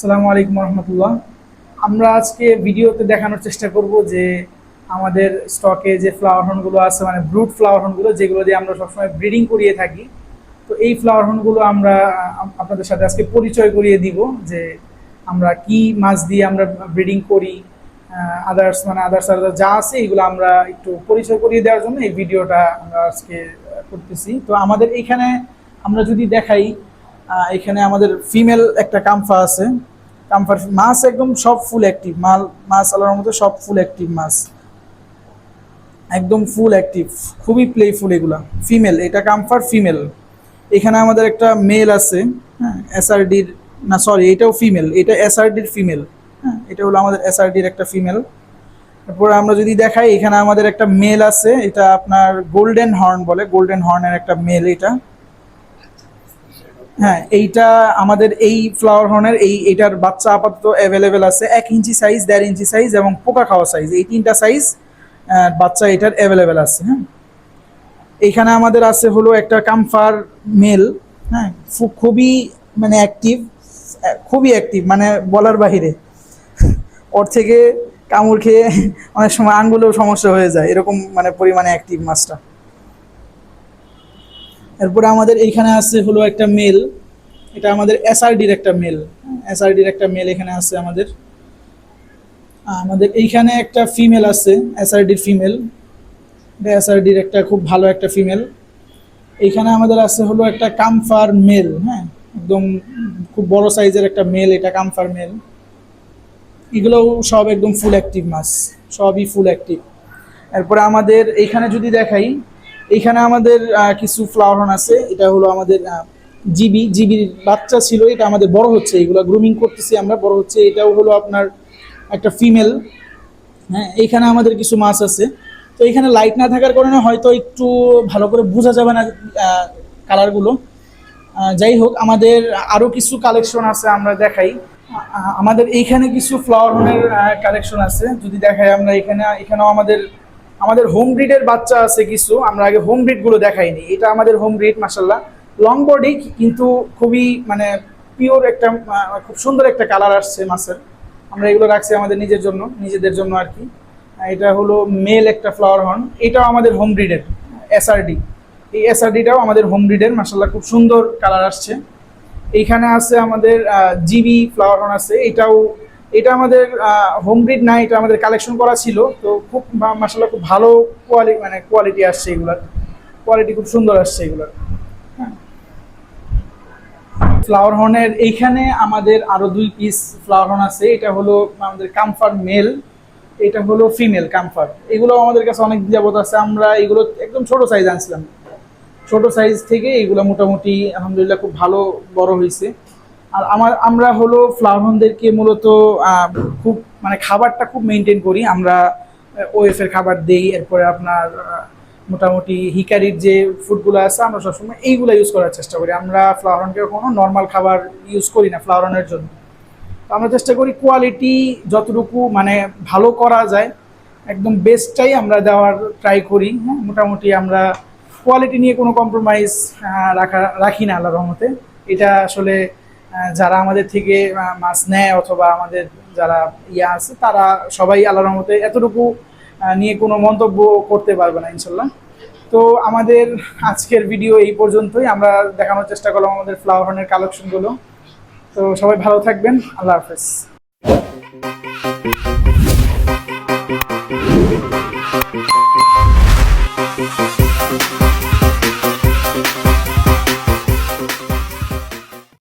আসসালামু আলাইকুম রহমতুল্লাহ। আমরা আজকে ভিডিওতে দেখানোর চেষ্টা করব যে আমাদের স্টকে যে ফ্লাওয়ার হর্নগুলো আছে মানে ব্রুট ফ্লাওয়ার হর্নগুলো যেগুলো দিয়ে আমরা সবসময় ব্রিডিং করিয়ে থাকি। তো এই ফ্লাওয়ার হর্নগুলো আমরা আপনাদের সাথে আজকে পরিচয় করিয়ে দিব যে আমরা কি মাছ দিয়ে আমরা ব্রিডিং করি আদার্স মানে আদার্স আদার্স যা আছে এগুলো আমরা একটু পরিচয় করিয়ে দেওয়ার জন্য এই ভিডিওটা আমরা আজকে করতেছি। তো আমাদের এইখানে আমরা যদি দেখাই এখানে আমাদের ফিমেল একটা কামফা আছে। কামফার মাছ একদম সব ফুল অ্যাক্টিভ মাল, মাছ আলার মধ্যে সব ফুল অ্যাক্টিভ মাছ। একদম ফুল অ্যাক্টিভ খুবই প্লেফুল এগুলা। ফিমেল এটা কামফার ফিমেল এখানে আমাদের একটা মেল আছে হ্যাঁ এসআরডির না সরি এটাও ফিমেল এটা এসআরডির ফিমেল হ্যাঁ এটা হলো আমাদের এসআরডির একটা ফিমেল তারপরে আমরা যদি দেখাই, এখানে আমাদের একটা মেল আছে। এটা আপনার গোল্ডেন হর্ন বলে। গোল্ডেন হর্নের একটা মেল এটা। হ্যাঁ এইটা আমাদের এই ফ্লাওয়ার হর্নের এই, এটার বাচ্চা আপাতত অ্যাভেলেবেল আছে এক ইঞ্চি সাইজ দেড় ইঞ্চি সাইজ এবং পোকা খাওয়া সাইজ এই তিনটা সাইজ বাচ্চা এটার অ্যাভেলেবেল আছে হ্যাঁ। এইখানে আমাদের আছে হলো একটা কামফার মেল হ্যাঁ খুবই মানে অ্যাক্টিভ খুবই অ্যাক্টিভ মানে বলার বাহিরে। ওর থেকে কামড় খেয়ে অনেক সময় আঙ্গুলেও সমস্যা হয়ে যায়, এরকম মানে পরিমাণে অ্যাক্টিভ মাছটা। এরপরে আমাদের এইখানে আছে হলো একটা মেল। এটা আমাদের এসআরডির একটা মেল। এসআরডির একটা মেল এখানে আছে আমাদের। আমাদের এইখানে একটা ফিমেল আছে, এসআরডির ফিমেল। এটা এসআরডির একটা খুব ভালো একটা ফিমেল। এইখানে আমাদের আছে হলো একটা কামফার মেল হ্যাঁ? একদম খুব বড় সাইজের একটা মেল, এটা কামফার মেল। এগুলোও সব একদম ফুল অ্যাক্টিভ মাছ, সবই ফুল অ্যাক্টিভ এরপরে আমাদের এইখানে যদি দেখাই এইখানে আমাদের কিছু ফ্লাওয়ার হর্ন আছে। এটা হলো আমাদের জিবি। জিবির বাচ্চা ছিল, এটা আমাদের বড় হচ্ছে। এগুলো গ্রুমিং করতেছি আমরা, বড় হচ্ছে। এটাও হলো আপনার একটা ফিমেল হ্যাঁ এইখানে আমাদের কিছু মাছ আছে। তো এখানে লাইট না থাকার কারণে হয়তো একটু ভালো করে বোঝা যাবে না কালারগুলো যাই হোক, আমাদের আরও কিছু কালেকশন আছে আমরা দেখাই। আমাদের এইখানে কিছু ফ্লাওয়ার হোমের কালেকশন আছে। যদি দেখাই আমরা এখানে, এখানেও আমাদের আমাদের হোম ব্রিডের বাচ্চা আছে কিছু, আমরা আগে হোম ব্রিডগুলো দেখাইনি। এটা আমাদের হোম ব্রিড মাসাল্লাহ লং বডি কিন্তু খুবই মানে পিওর একটা খুব সুন্দর একটা কালার আসছে মাছের। আমরা এগুলো রাখছি আমাদের নিজের জন্য, নিজেদের জন্য আর কি। এটা হলো মেল একটা ফ্লাওয়ার হর্ন এটাও আমাদের হোম ব্রিডের এসআরডি এই এসআরডিটাও আমাদের হোম ব্রিডের মাসাল্লাহ খুব সুন্দর কালার আসছে। এইখানে আছে আমাদের জিবি ফ্লাওয়ার হর্ন আছে। এটাও এটা আমাদের হোম ব্রিড না, এটা আমাদের কালেকশন করা ছিল। তো খুব মাসাল্লাহ খুব ভালো কোয়ালিটি মানে কোয়ালিটি আসছে এগুলার। কোয়ালিটি খুব সুন্দর আসছে এগুলার। ফ্লাওয়ার হর্নের এইখানে আমাদের আরও দুই পিস ফ্লাওয়ার হর্ন আছে। এটা হলো আমাদের কামফার মেল এটা হলো ফিমেল কামফার এগুলো আমাদের কাছে অনেক যাবত আছে। আমরা এগুলো একদম ছোট সাইজ আনছিলাম। ছোট সাইজ থেকে এগুলো মোটামুটি, আলহামদুলিল্লাহ খুব ভালো, বড় হয়েছে আর আমার, আমরা হলো ফ্লাওয়ারহনদেরকে মূলত খুব মানে খাবারটা খুব মেনটেন করি। আমরা ওএফ এর খাবার দেই, এরপরে আপনার মোটামুটি হিকারির যে ফুডগুলো আছে, আমরা সবসময় এইগুলো ইউজ করার চেষ্টা করি। আমরা ফ্লাওয়ারহনকে কোনো নর্মাল খাবার ইউজ করি না ফ্লাওয়ারহনের জন্য। তো আমরা চেষ্টা করি কোয়ালিটি যতটুকু মানে ভালো করা যায়, একদম বেস্টটাই আমরা দেওয়ার ট্রাই করি। হ্যাঁ মোটামুটি আমরা কোয়ালিটি নিয়ে কোনো কম্প্রোমাইজ রাখা, রাখি না আল্লাহ রহমতে। এটা আসলে যারা আমাদের থেকে মাছ নেয় অথবা আমাদের যারা ইয়া আছে, তারা সবাই আল্লাহর মতে এতটুকু নিয়ে কোনো মন্তব্য করতে পারবে না, ইনশাল্লাহ। তো আমাদের আজকের ভিডিও এই পর্যন্তই। আমরা দেখানোর চেষ্টা করলাম আমাদের ফ্লাওয়ার হর্নের কালেকশনগুলো তো সবাই ভালো থাকবেন। আল্লাহ হাফেজ।